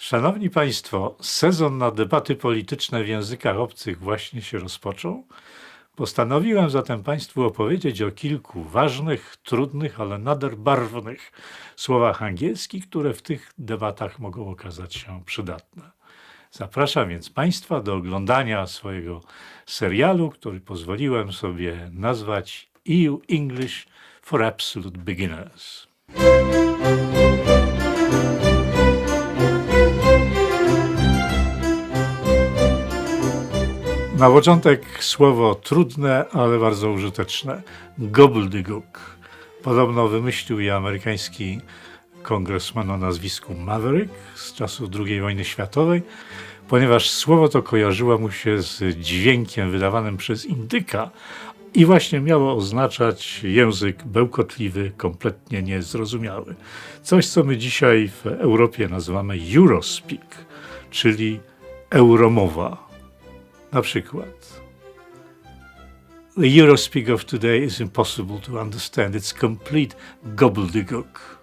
Szanowni Państwo, sezon na debaty polityczne w językach obcych właśnie się rozpoczął. Postanowiłem zatem Państwu opowiedzieć o kilku ważnych, trudnych, ale nader barwnych słowach angielskich, które w tych debatach mogą okazać się przydatne. Zapraszam więc Państwa do oglądania swojego serialu, który pozwoliłem sobie nazwać EU English for Absolute Beginners. Na początek słowo trudne, ale bardzo użyteczne. Gobbledygook. Podobno wymyślił je amerykański kongresman o nazwisku Maverick z czasów II wojny światowej, ponieważ słowo to kojarzyło mu się z dźwiękiem wydawanym przez indyka i właśnie miało oznaczać język bełkotliwy, kompletnie niezrozumiały. Coś, co my dzisiaj w Europie nazywamy Eurospeak, czyli euromowa. Na przykład. The Eurospeak of today is impossible to understand. It's complete gobbledygook.